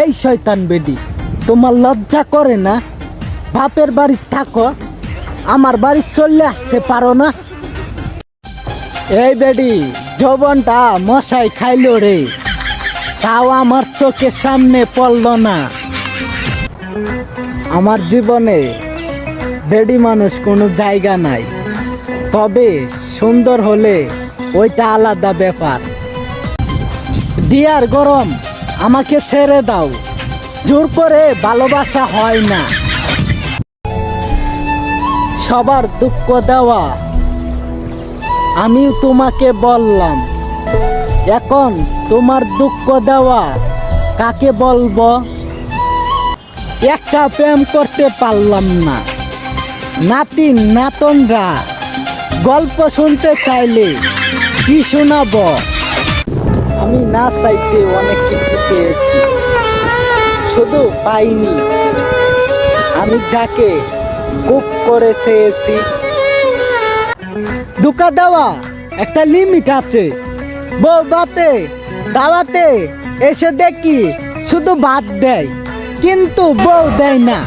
এই শয়তান বেডি, তোমার লজ্জা করে না? বাপের বাড়ি থাকো, আমার বাড়ি চলে আসতে পারো না। এই বেডি, যৌবনটা মশাই খাইলো রে। তাও আমার চোখের সামনে পড়ল না। আমার জীবনে বেডি মানুষ কোনো জায়গা নাই। তবে সুন্দর হলে ওইটা আলাদা ব্যাপার। দিয়ার গরম আমাকে ছেড়ে দাও। জোর করে ভালোবাসা হয় না। সবার দুঃখ দেওয়া। আমিও তোমাকে বললাম, এখন তোমার দুঃখ দেওয়া কাকে বলব? একটা প্রেম করতে পারলাম না। নাতি, নাতনরা গল্প শুনতে চাইলে কি শোনাবো? আমি না চাইতে অনেক কিছু পেয়েছি। শুধু পাইনি, আমি যাকে খুব করে চেয়েছি। দুকা দেওয়া একটা লিমিট আছে। বউ বাতে দাওয়াতে এসে দেখি শুধু ভাত দেয়, কিন্তু বউ দেয় না।